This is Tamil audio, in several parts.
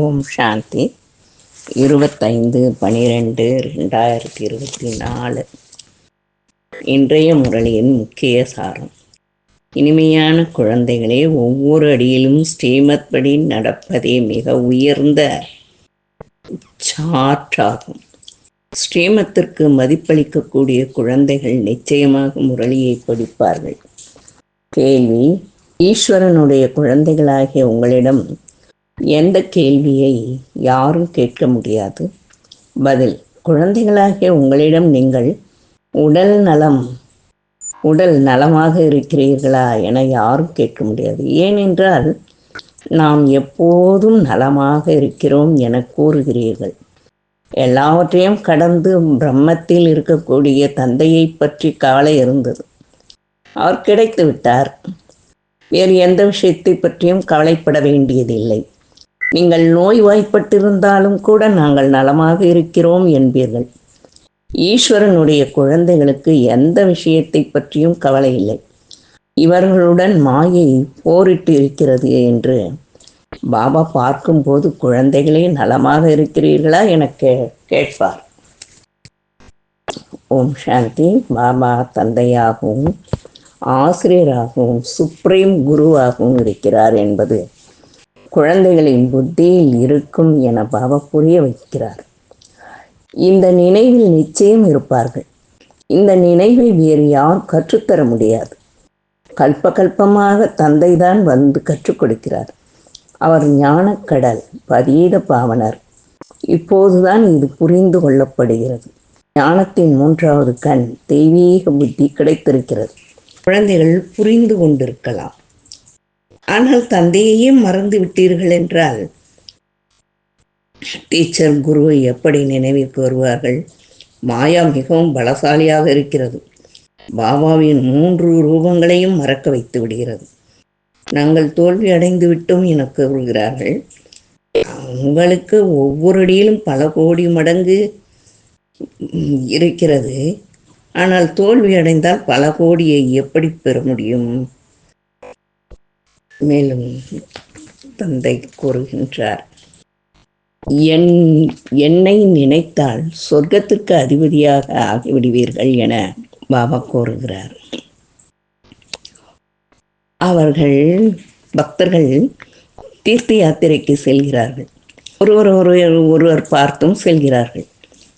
ஓம் சாந்தி. இருபத்தைந்து பனிரெண்டு ரெண்டாயிரத்தி இருபத்தி நாலு. இன்றைய முரளியின் முக்கிய சாரம். இனிமையான குழந்தைகளே ஒவ்வொரு அடியிலும் ஸ்ரீமத் படி நடப்பதே மிக உயர்ந்த சாற்றாகும். ஸ்ரீமத்திற்கு மதிப்பளிக்கக்கூடிய குழந்தைகள் நிச்சயமாக முரளியை படிப்பார்கள். கேள்வி ஈஸ்வரனுடைய குழந்தைகளாகிய உங்களிடம் எந்த கேள்வியை யாரும் கேட்க முடியாது. பதில் குழந்தைகளாகிய உங்களிடம் நீங்கள் உடல் நலம் உடல் நலமாக இருக்கிறீர்களா என யாரும் கேட்க முடியாது. ஏனென்றால் நாம் எப்போதும் நலமாக இருக்கிறோம் என கூறுகிறீர்கள். எல்லாவற்றையும் கடந்து பிரம்மத்தில் இருக்கக்கூடிய தந்தையை பற்றி கவலை இருந்தது. அவர் கிடைத்து விட்டார் வேறு எந்த விஷயத்தை பற்றியும் கவலைப்பட வேண்டியதில்லை. நீங்கள் நோய்வாய்ப்பட்டிருந்தாலும் கூட நாங்கள் நலமாக இருக்கிறோம் என்பீர்கள். ஈஸ்வரனுடைய குழந்தைகளுக்கு எந்த விஷயத்தை பற்றியும் கவலை இல்லை. இவர்களுடன் மாயை போரிட்டு இருக்கிறது என்று பாபா பார்க்கும்போது குழந்தைகளே நலமாக இருக்கிறீர்களா என கே கேட்பார். ஓம் சாந்தி. பாபா தந்தையாகவும் ஆசிரியராகவும் சுப்ரீம் குருவாகவும் இருக்கிறார் என்பது குழந்தைகளின் புத்தியில் இருக்கும் என பாபா புரிய வைக்கிறார். இந்த நினைவில் நிச்சயம் இருப்பார்கள். இந்த நினைவை வேறு யார் கற்றுத்தர முடியாது. கல்ப கல்பமாக தந்தைதான் வந்து கற்றுக் கொடுக்கிறார். அவர் ஞானக்கடல் பதீத பாவனர். இப்போதுதான் இது புரிந்து கொள்ளப்படுகிறது. ஞானத்தின் மூன்றாவது கண் தெய்வீக புத்தி கிடைத்திருக்கிறது. குழந்தைகள் புரிந்து கொண்டிருக்கலாம். ஆனால் தந்தையையே மறந்து விட்டீர்கள் என்றால்? டீச்சர் குருவை எப்படி நினைவிற்கு வருவார்கள்? மாயா மிகவும் பலசாலியாக இருக்கிறது. பாபாவின் மூன்று ரூபங்களையும் மறக்க வைத்து விடுகிறது. நாங்கள் தோல்வி அடைந்து விட்டோம் என கூறுகிறார்கள். உங்களுக்கு ஒவ்வொரு அடியிலும் பல கோடி மடங்கு இருக்கிறது. ஆனால் தோல்வி அடைந்தால் பல கோடியை எப்படி பெற முடியும்? மேலும் தந்தை கூறுகின்றார். என் என்னை நினைத்தால் சொர்க்கத்திற்கு அதிபதியாக ஆகிவிடுவீர்கள் என பாபா கூறுகிறார். அவர்கள் பக்தர்கள் தீர்த்த யாத்திரைக்கு செல்கிறார்கள். ஒருவர் ஒருவர் ஒருவர் பார்த்தும் செல்கிறார்கள்.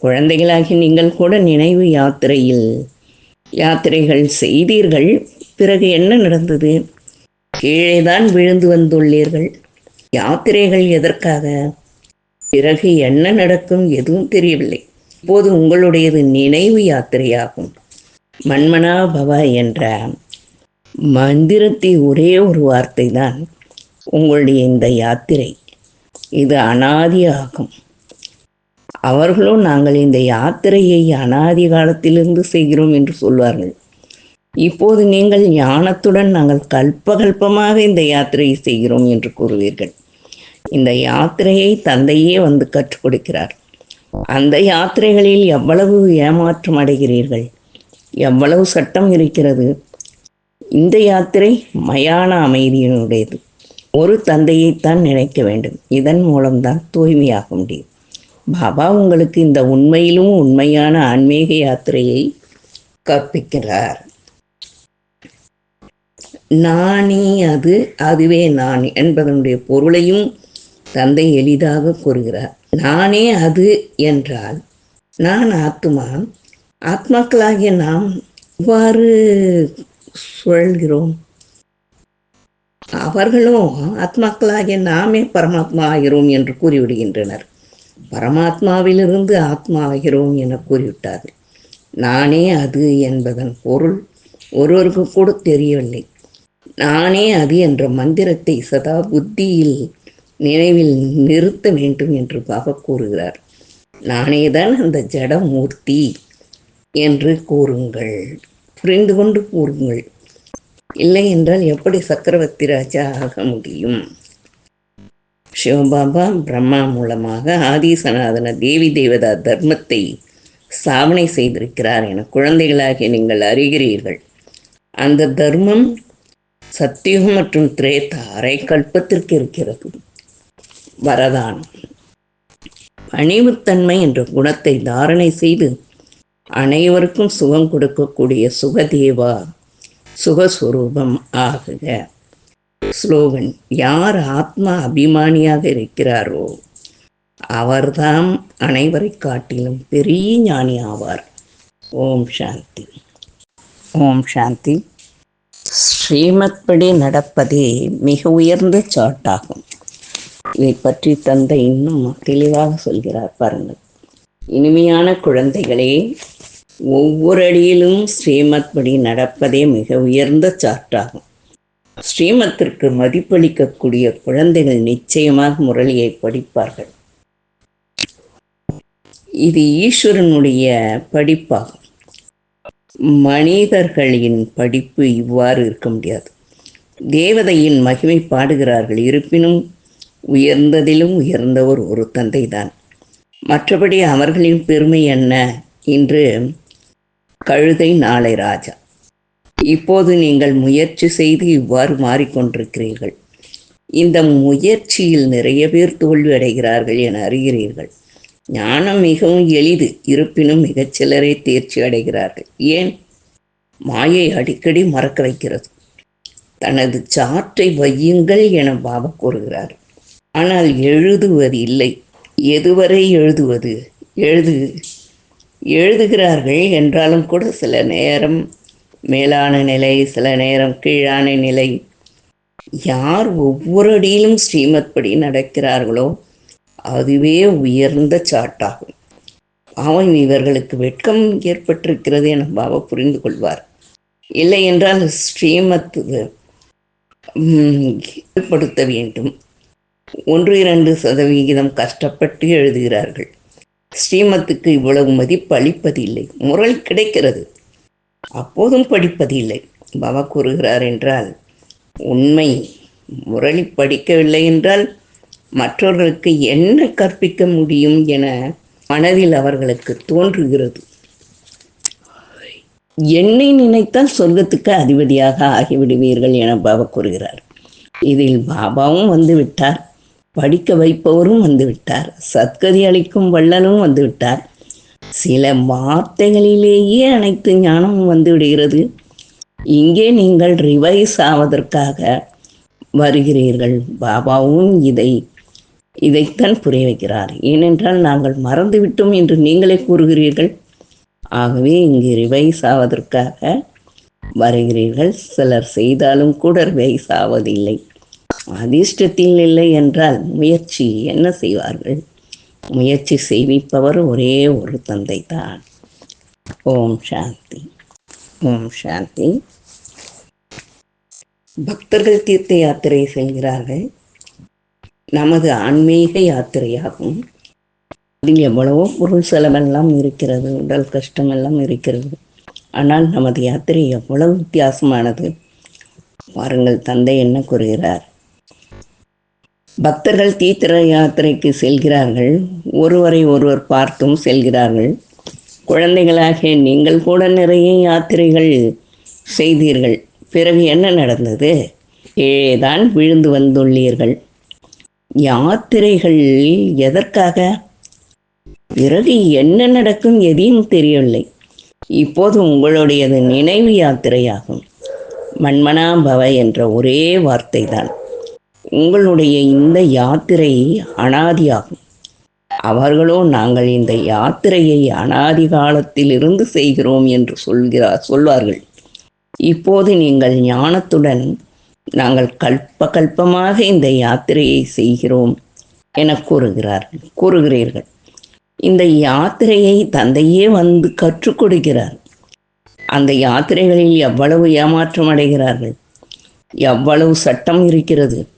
குழந்தைகளாகி நீங்கள் கூட நினைவு யாத்திரையில் யாத்திரைகள் செய்தீர்கள். பிறகு என்ன நடந்தது? கீழே தான் விழுந்து வந்துள்ளீர்கள். யாத்திரைகள் எதற்காக? பிறகு என்ன நடக்கும் எதுவும் தெரியவில்லை. இப்போது உங்களுடையது நினைவு யாத்திரையாகும். மன்மனா பவ என்ற மந்திரத்தை ஒரே ஒரு வார்த்தை தான் உங்களுடைய இந்த யாத்திரை இது அனாதி ஆகும். அவர்களும் நாங்கள் இந்த யாத்திரையை அனாதி காலத்திலிருந்து செய்கிறோம் என்று சொல்வார்கள். இப்போது நீங்கள் ஞானத்துடன் நாங்கள் கல்பகல்பமாக இந்த யாத்திரையை செய்கிறோம் என்று கூறுவீர்கள். இந்த யாத்திரையை தந்தையே வந்து கற்றுக் கொடுக்கிறார். அந்த யாத்திரைகளில் எவ்வளவு ஏமாற்றம் அடைகிறீர்கள்? எவ்வளவு சட்டம் இருக்கிறது? இந்த யாத்திரை மயான அமைதியினுடையது. ஒரு தந்தையைத்தான் நினைக்க வேண்டும். இதன் மூலம்தான் தூய்மையாக முடியும். பாபா உங்களுக்கு இந்த உண்மையிலும் உண்மையான ஆன்மீக யாத்திரையை கற்பிக்கிறார். நானே அது அதுவே நான் என்பதனுடைய பொருளையும் தந்தை எளிதாக கூறுகிறார். நானே அது என்றால் நான் ஆத்மா ஆத்மாக்களாகிய நாம் இவ்வாறு சுழல்கிறோம் அவர்களும் ஆத்மாக்களாகிய நாமே பரமாத்மா ஆகிறோம் என்று கூறிவிடுகின்றனர். பரமாத்மாவிலிருந்து ஆத்மா ஆகிறோம் என கூறிவிட்டார்கள். நானே அது என்பதன் பொருள் ஒருவருக்கு கூட தெரியவில்லை. நானே அது என்ற மந்திரத்தை சதா புத்தியில் நினைவில் நிறுத்த வேண்டும் என்று பாபா கூறுகிறார். நானேதான் அந்த ஜடமூர்த்தி என்று கூறுங்கள். புரிந்து கொண்டு கூறுங்கள். இல்லை என்றால் எப்படி சக்கரவர்த்தி ராஜா ஆக முடியும்? சிவபாபா பிரம்மா மூலமாக ஆதிசனாதன தேவி தேவதா தர்மத்தை ஸ்தாபனை செய்திருக்கிறார் என குழந்தைகளாகி நீங்கள் அறிகிறீர்கள். அந்த தர்மம் சத்தியுகம் மற்றும் திரேதா அரை கல்பத்திற்கு இருக்கிறது வரதானம். பணிவுத்தன்மை என்ற குணத்தை தாரணை செய்து அனைவருக்கும் சுகம் கொடுக்கக்கூடிய சுகதேவா சுகஸ்வரூபம் ஆகுக. ஸ்லோகன் யார் ஆத்மா அபிமானியாக இருக்கிறாரோ அவர்தாம் அனைவரை காட்டிலும் பெரிய ஞானி ஆவார் ஓம் சாந்தி. ஓம் சாந்தி. ஸ்ரீமத் படி நடப்பதே மிக உயர்ந்த சாட்டாகும். இதை பற்றி தந்தை இன்னும் தெளிவாக சொல்கிறார் பாருங்கள். இனிமையான குழந்தைகளே ஒவ்வொரு அடியிலும் ஸ்ரீமத் படி நடப்பதே மிக உயர்ந்த சாட்டாகும். ஸ்ரீமத்திற்கு மதிப்பளிக்கக்கூடிய குழந்தைகள் நிச்சயமாக முரளியை படிப்பார்கள். இது ஈஸ்வரனுடைய படிப்பாகும். மனிதர்களின் படிப்பு இவ்வாறு இருக்க முடியாது. தேவதையின் மகிமை பாடுகிறார்கள். இருப்பினும் உயர்ந்ததிலும் உயர்ந்தவர் ஒரு தந்தைதான். மற்றபடி அவர்களின் பெருமை என்ன? இன்று கழுதை நாளை ராஜா. இப்போது நீங்கள் முயற்சி செய்து இவ்வாறு மாறிக்கொண்டிருக்கிறீர்கள். இந்த முயற்சியில் நிறைய பேர் தோல்வி அடைகிறார்கள் என அறிகிறீர்கள். ஞானம் மிகவும் எளிது இருப்பினும் மிகச்சிலரே தேர்ச்சி அடைகிறார்கள். ஏன்? மாயை அடிக்கடி மறக்க வைக்கிறது. தனது சாற்றை வையுங்கள் என பாபா கூறுகிறார். ஆனால் எழுதுவது இல்லை. எதுவரை எழுதுவது? எழுது எழுதுகிறார்கள் என்றாலும் கூட சில நேரம் மேலான நிலை சில நேரம் கீழான நிலை. யார் ஒவ்வொரு அடியிலும் ஸ்ரீமத் படி நடக்கிறார்களோ அதுவே உயர்ந்த சாட்டாகும். பாவம் இவர்களுக்கு வெட்கம் ஏற்பட்டிருக்கிறது என பாபா புரிந்து கொள்வார். இல்லை என்றால் ஸ்ரீமத் ஏற்படுத்த வேண்டும். ஒன்று இரண்டு சதவிகிதம் கஷ்டப்பட்டு எழுதுகிறார்கள். ஸ்ரீமத்துக்கு இவ்வளவு மதிப்பு அளிப்பதில்லை. முரல் கிடைக்கிறது. அப்போதும் படிப்பதில்லை. பாபா கூறுகிறார் என்றால் உண்மை முரளி படிக்கவில்லை என்றால் மற்றவர்களுக்கு என்ன கற்பிக்க முடியும் என மனதில் அவர்களுக்கு தோன்றுகிறது. என்னை நினைத்தால் சொர்க்கத்துக்கு அதிபதியாக ஆகிவிடுவீர்கள் என பாபா கூறுகிறார். இதில் பாபாவும் வந்து விட்டார் படிக்க வைப்பவரும் வந்து விட்டார் சத்கதி அளிக்கும் வள்ளலும் வந்து விட்டார் சில வார்த்தைகளிலேயே அனைத்து ஞானமும் வந்து விடுகிறது இங்கே நீங்கள் ரிவைஸ் ஆவதற்காக வருகிறீர்கள். பாபாவும் இதை இதைத்தான் புரிய வைக்கிறார். ஏனென்றால் நாங்கள் மறந்துவிட்டோம் என்று நீங்களே கூறுகிறீர்கள். ஆகவே இங்கு ரிவைஸ் ஆவதற்காக வருகிறீர்கள். சிலர் செய்தாலும் கூட ரிவைஸ் ஆவதில்லை. அதிர்ஷ்டத்தில் இல்லை என்றால் முயற்சி என்ன செய்வார்கள்? முயற்சி செய்விப்பவர் ஒரே ஒரு தந்தை தான் ஓம் சாந்தி. ஓம் சாந்தி. பக்தர்கள் தீர்த்த யாத்திரை செல்கிறார்கள். நமது ஆன்மீக யாத்திரையாகும். அதில் எவ்வளவோ பொருள் செலவெல்லாம் இருக்கிறது உடல் கஷ்டமெல்லாம் இருக்கிறது. ஆனால் நமது யாத்திரை எவ்வளவு வித்தியாசமானது. பாருங்கள் தந்தை என்ன கூறுகிறார். பக்தர்கள் தீர்த்த யாத்திரைக்கு செல்கிறார்கள். ஒருவரை ஒருவர் பார்த்தும் செல்கிறார்கள். குழந்தைகளாக நீங்கள் கூட நிறைய யாத்திரைகள் செய்தீர்கள். பிறகு என்ன நடந்தது? ஏதான் விழுந்து வந்துள்ளீர்கள். யாத்திரைகள் எதற்காக? பிறகு என்ன நடக்கும் எதையும் தெரியவில்லை. இப்போது உங்களுடையது நினைவு யாத்திரையாகும். மண்மனாபவ என்ற ஒரே வார்த்தை தான் உங்களுடைய இந்த யாத்திரை அனாதியாகும். அவர்களோ நாங்கள் இந்த யாத்திரையை அனாதி காலத்திலிருந்து செய்கிறோம் என்று சொல்கிறார் சொல்வார்கள். இப்போது நீங்கள் ஞானத்துடன் நாங்கள் கல்ப கல்பமாக இந்த யாத்திரையை செய்கிறோம் என கூறுகிறார்கள் கூறுகிறீர்கள். இந்த யாத்திரையை தந்தையே வந்து கற்றுக் கொடுக்கிறார். அந்த யாத்திரைகளில் எவ்வளவு ஏமாற்றம் அடைகிறார்கள் எவ்வளவு சட்டம் இருக்கிறது.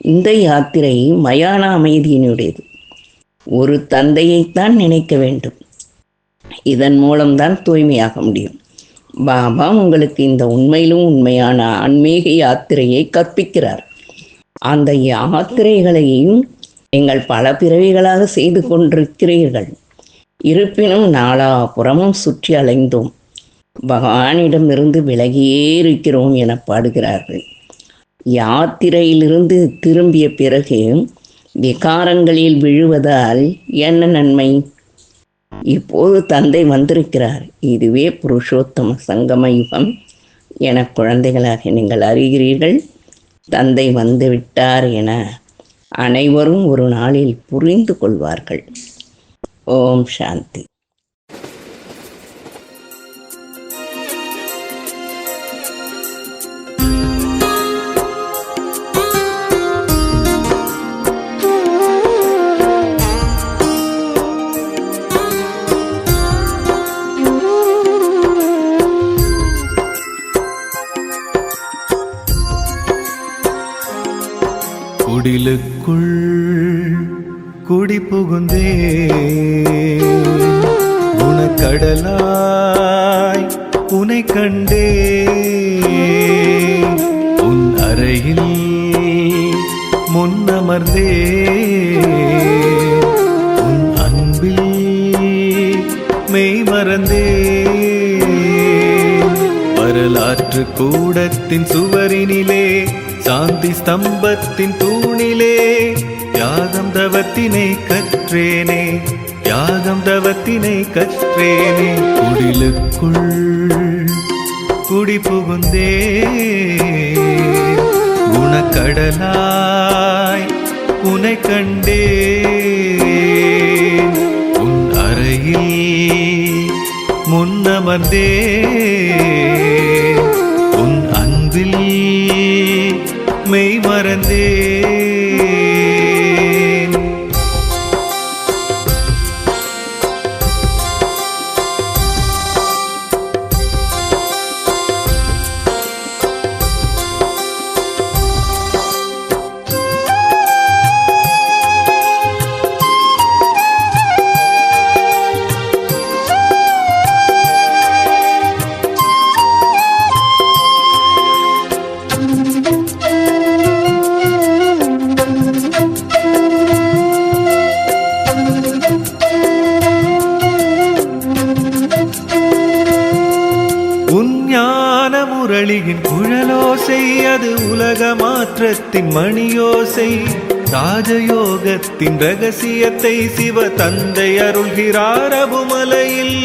இந்த யாத்திரை மயான அமைதியினுடையது. ஒரு தந்தையைத்தான் நினைக்க வேண்டும். இதன் மூலம்தான் தூய்மையாக முடியும். பாபா உங்களுக்கு இந்த உண்மையிலும் உண்மையான ஆன்மீக யாத்திரையை கற்பிக்கிறார். அந்த யாத்திரைகளையும் நீங்கள் பல பிறவிகளாக செய்து கொண்டிருக்கிறீர்கள். இருப்பினும் நாலாபுறமும் சுற்றி அலைந்தோம். பகவானிடமிருந்து விலகியே இருக்கிறோம் என பாடுகிறார்கள். யாத்திரையிலிருந்து திரும்பிய பிறகு விகாரங்களில் விழுவதால் என்ன நன்மை? இப்போது தந்தை வந்திருக்கிறார். இதுவே புருஷோத்தம சங்கம யுகம். என குழந்தைகளாக நீங்கள் அறிகிறீர்கள். தந்தை வந்துவிட்டார் என அனைவரும் ஒரு நாளில் புரிந்து கொள்வார்கள். ஓம் சாந்தி. புகுந்தே உனக்கடலாய் உனை கண்டே உன் அறையில் முன்னமர்ந்தே உன் அன்பில் மெய் மறந்தே வரலாற்று கூடத்தின் சுவரினிலே சாந்தி ஸ்தம்பத்தின் தூணிலே யாகம் தவத்தினை கற்றேனே யாகம் தவத்தினை கற்றேனே. குடிலுக்குள் குடி புகுந்தே குணக்கடலாய் உனை கண்டே. உன் அறையில் முன்னமர்ந்தே மணியோசை அது உலக மாற்றத்தின் மணியோசை. ராஜயோகத்தின் ரகசியத்தை சிவ தந்தை அருள்கிறார் அபுமலையில்.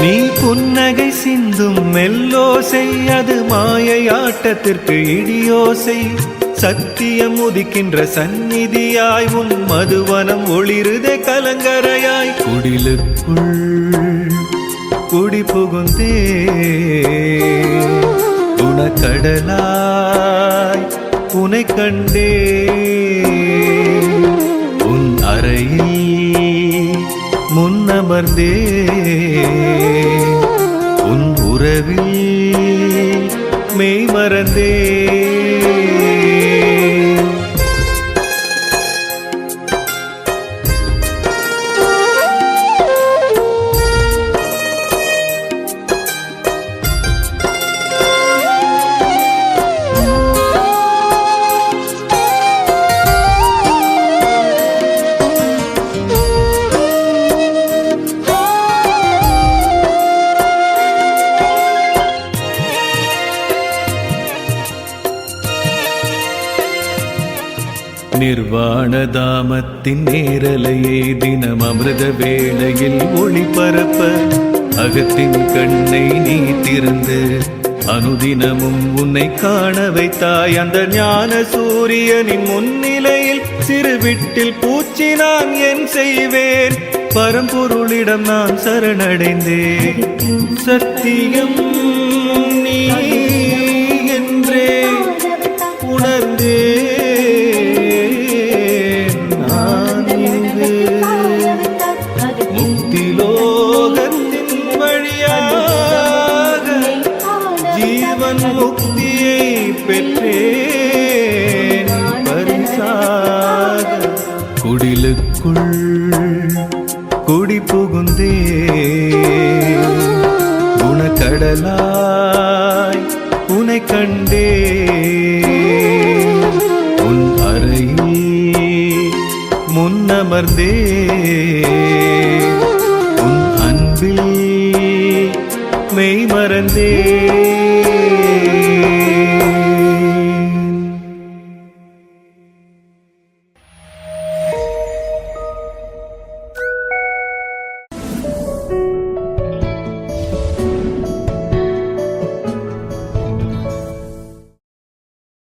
நீ புன்னகை சிந்தும் மெல்லோசை அது மாயையாட்டத்திற்கு இடியோசை. சத்தியம் உதிக்கின்ற சந்நிதியாய் உன் மதுவனம் ஒளிருதே கலங்கரையாய். குடிலுக்குள் குடி புகுந்தே குணக்கடலாய் உனை கண்டே உன் அறையில் முன்னமர்ந்தே உன் உறவில் மெய் மறந்தே நிர்வாணதாமத்தின் நேரலையே தினம் அமிர்த வேளையில் ஒளிபரப்ப அகத்தின் கண்ணை நீ திறந்து அனுதினமும் உன்னை காண வைத்தாய். அந்த ஞான சூரியனின் முன்னிலையில் சிறுவிட்டில் பூச்சி நான் என் செய்வேன். பரம்பொருளிடம் நான் சரணடைந்தேன். சத்தியம் அறையில் முன்னமர்ந்தே. உன் அன்பில் மெய்மறந்தே.